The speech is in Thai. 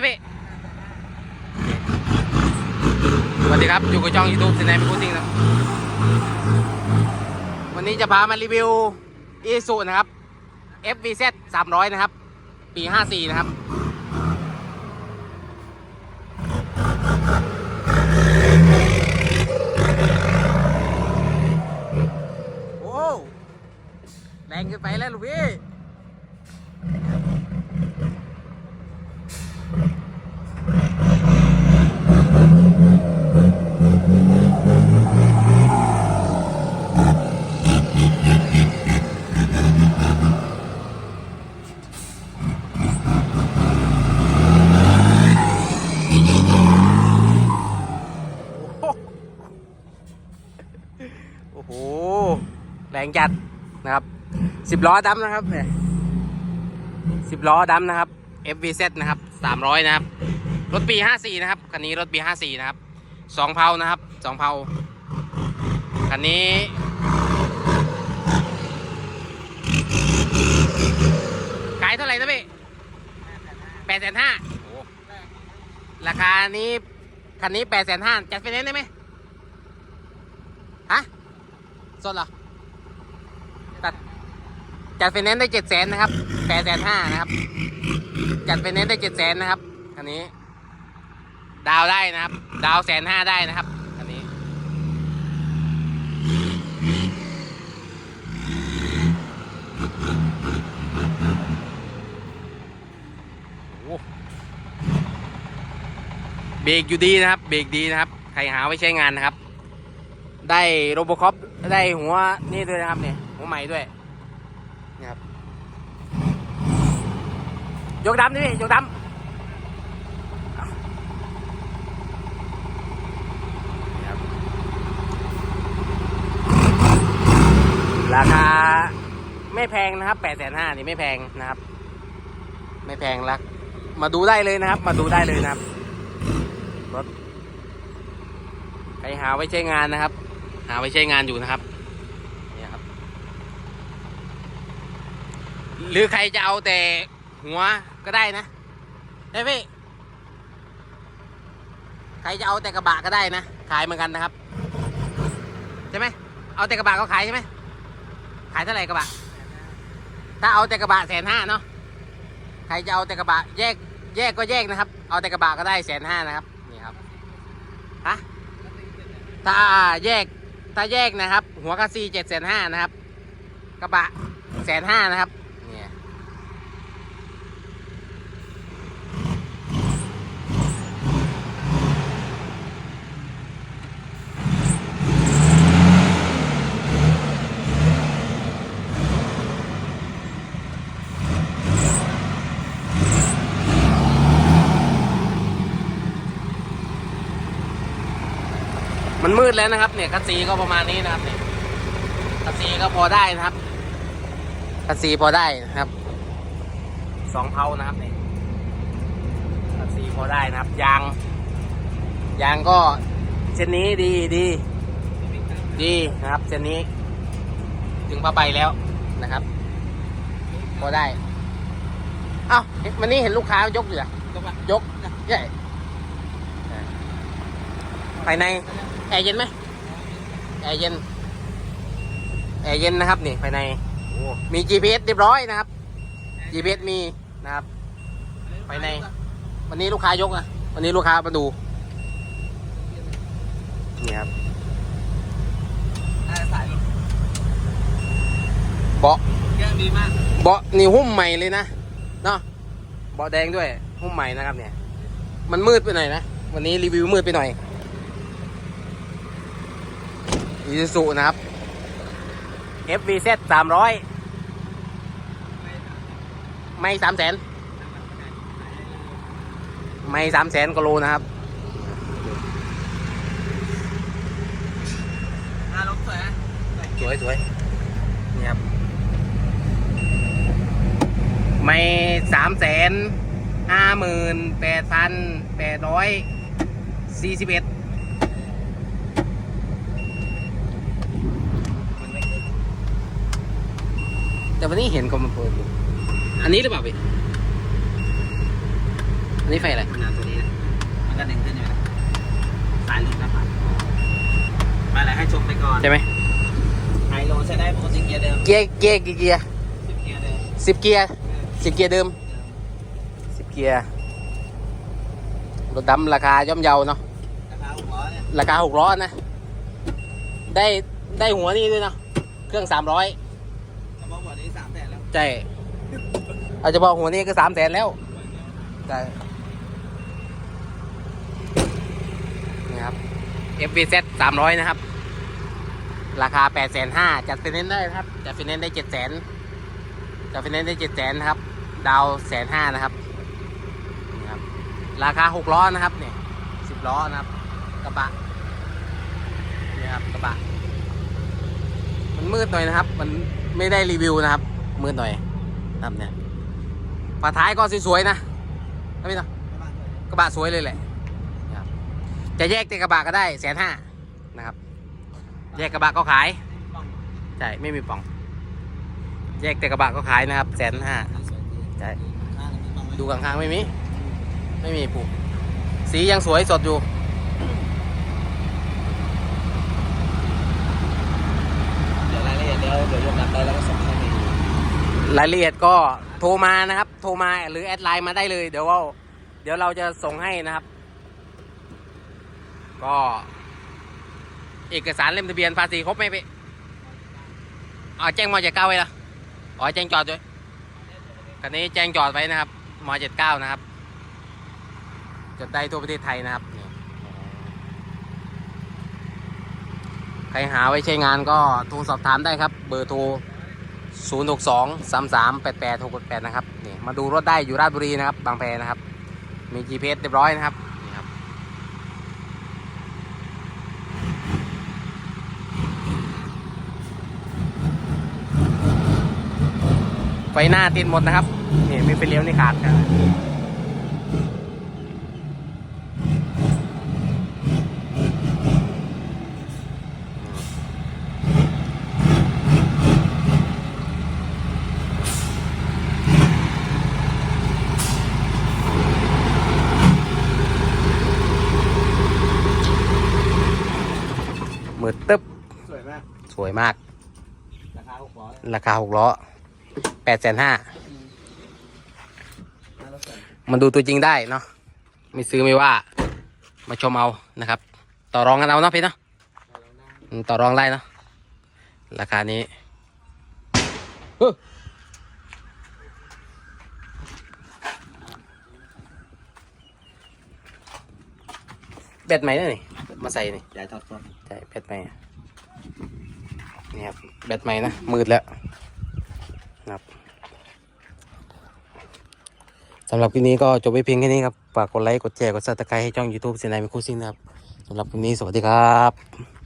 นะพี่สวัสดีครับ อยู่กับช่องยูทูบสินแนมพูดจริงนะวันนี้จะพามารีวิวอีซูนะครับ FVZ 300 นะครับ ปี 54 นะครับ โอ้แรงเกินไปแล้วลูกพี่ โอ้โห แรงจัดนะครับสิบล้อดำนะครับเนี่ยสิบล้อดำนะครับ FVZ นะครับสามร้อยนะครับ รถปีห้าสี่นะครับคันนี้รถปีห้าสี่นะครับสองเพานะครับสองเพาคันนี้ขายเท่าไหร่นะพี่แปดแสนห้าราคานี้คันนี้แปดแสนห้าจัดไฟแนนซ์ได้ไหมฮะสดเหรอ จัดไฟแนนซ์ได้เจ็ดแสนนะครับแปดแสนห้านะครับ จัดไฟแนนซ์ได้เจ็ดแสนนะครับคันนี้ ดาวได้นะครับ ดาวแสนห้าได้นะครับคันนี้โอ้เบรกอยู่ดีนะครับ เบรกดีนะครับ ใครหาไว้ใช้งานนะครับ ได้โรบคอปได้หัวนี่ด้วยนะครับเนี่ยหัวใหม่ด้วย นี่ครับ ยกดำดิพี่ยกดำนี่ครับราคาไม่แพงนะครับแปดแสนห้านี่ไม่แพงนะครับ ไม่แพงละมาดูได้เลยนะครับ มาดูได้เลยนะครับรถใครหาไว้ใช้งานนะครับ หาไว้ใช้งานอยู่นะครับนี่ครับ หรือใครจะเอาแต่หัวก็ได้นะได้พี่ใครจะเอาแต่กระบะก็ได้นะ ขายเหมือนกันนะครับ ใช่ไหมเอาแต่กระบะก็ขายใช่ไหมขายเท่าไหร่กระบะ ถ้าเอาแต่กระบะแสนห้าเนาะใครจะเอาแต่กระบะแยกแยกก็แยกนะครับ เอาแต่กระบะก็ได้แสนห้านะครับนี่ครับฮะถ้าแยกถ้าแยกนะครับ หัวคัสซีเจ็ดแสนห้านะครับ กระบะแสนห้านะครับ เนี่ย มันมืดแล้วนะครับ เนี่ยคัสซีก็ประมาณนี้นะครับเนี่ยคัสซีก็พอได้นะครับคัสซีพอได้นะครับสองเพานะครับเนี่ยคัสซีพอได้นะครับ ยาง ยางก็เช่นนี้ดีดีดีนะครับเช่นนี้ ถึงผ้าใบแล้วนะครับพอได้เอ้าวันนี้เห็นลูกค้ายกเหรอยกใหญ่ภายใน แอร์เย็นไหมแอร์เย็นแอร์เย็นนะครับนี่ภายในมี GPS เรียบร้อยนะครับ GPS มีนะครับภายใน วันนี้ลูกค้ายกนะวันนี้ลูกค้ามาดูนี่ครับสายเบาะเครื่องดีมากเบาะนี่หุ้มใหม่เลยนะเนาะเบาะแดงด้วยหุ้มใหม่นะครับเนี่ย มันมืดไปหน่อยนะ วันนี้รีวิวมืดไปหน่อย อีซูซูนะครับ FVZ สามร้อยไม่สามแสนไม่สามแสนกว่าโลนะครับอ่ารถสวยนะสวยสวยนี่ครับ ไม่สามแสนห้าหมื่นแปดพันแปดร้อยสี่สิบเอ็ด แต่วันนี้เห็นก็มันเปิดอยู่อันนี้หรือเปล่าพี่นี่ไฟอะไรมันเอาตัวนี้นะมันก็ดึงขึ้นอยู่นะสายหลุดนะครับมาแล้วให้ชมไปก่อนใช่ไหมไฮโลใช้ได้ปกติเกียร์เดิมเกียร์เกียร์กี่เกียร์สิบเกียร์เดิมสิบเกียร์เออสิบเกียร์เดิมเดิมสิบเกียร์รถดำราคาย่อมเยาเนาะราคาหกร้อยเนี่ยราคาหกร้อยนะ ได้ได้หัวนี่ด้วยเนาะเครื่องสามร้อย ใช่อาเฉพาะหัวนี่ก็สามแสนแล้วใช่นี่ครับ FVZ สามร้อยนะครับ ราคาแปดแสนห้าจัดไฟแนนซ์ได้ครับ จัดไฟแนนซ์ได้เจ็ดแสนจัดไฟแนนซ์ได้เจ็ดแสนนะครับ ดาวแสนห้านะครับนี่ครับ ราคาหกล้อนะครับเนี่ยสิบล้อนะครับ กระบะนี่ครับกระบะมันมืดหน่อยนะครับ มันไม่ได้รีวิวนะครับ มืดหน่อยนะครับเนี่ยฝาท้ายก็สวยๆนะนะพี่เนาะกระบะสวยเลยแหละนะครับจะแยกแต่กระบะก็ได้แสนห้านะครับ แยกกระบะก็ขายใช่ไม่มีป่อง แยกแต่กระบะก็ขายนะครับแสนห้าใช่ดูข้างๆไม่มีไม่มีผูกสียังสวยสดอยู่เดี๋ยวรายละเอียดเดี๋ยวเดี๋ยวยกนับได้แล้วก็ส่ง รายละเอียดก็โทรมานะครับ โทรมาหรือแอดไลน์มาได้เลย เดี๋ยวว่าเดี๋ยวเราจะส่งให้นะครับ ก็เอกสารเล่มทะเบียนภาษีครบไหมพี่อ๋อแจ้งมเจ็ดเก้าไว้ละอ๋อแจ้งจอดด้วยคันนี้แจ้งจอดไว้นะครับมเจ็ดเก้านะครับจดได้ทั่วประเทศไทยนะครับ ใครหาไว้ใช้งานก็โทรสอบถามได้ครับ เบอร์โทร 0 6 2 3 3 8 8 6 8นะครับนี่มาดูรถได้อยู่ราชบุรีนะครับ บางแพนะครับ มี GPS เรียบร้อยนะครับนี่ครับ ไฟหน้าติดหมดนะครับนี่ไม่ไปเลี้ยวนี่ขาดนะ มืดตึ๊บ สวยมากสวยมาก ราคาหกร้อยราคาหกล้อแปดแสนห้าห้ารถสวยมันดูตัวจริงได้เนาะ ไม่ซื้อไม่ว่า มาชมเอานะครับ ต่อรองกันเอาเนาะพี่เนาะเราลองได้อืมต่อรองได้เนาะ ราคานี้เฮ้ยแบตใหม่ด้วยนี่ มาใส่นี่ใหญ่ทอดก่อนใช่แบตใหม่นี่ครับแบตใหม่นะมืดแล้วนะครับสำหรับคลิปนี้ก็จบไปเพียงแค่นี้ครับฝากกดไลค์กดแชร์กดซับสไครต์ให้ช่อง YouTube เซนายมิคุซินนะครับสำหรับคลิปนี้สวัสดีครับ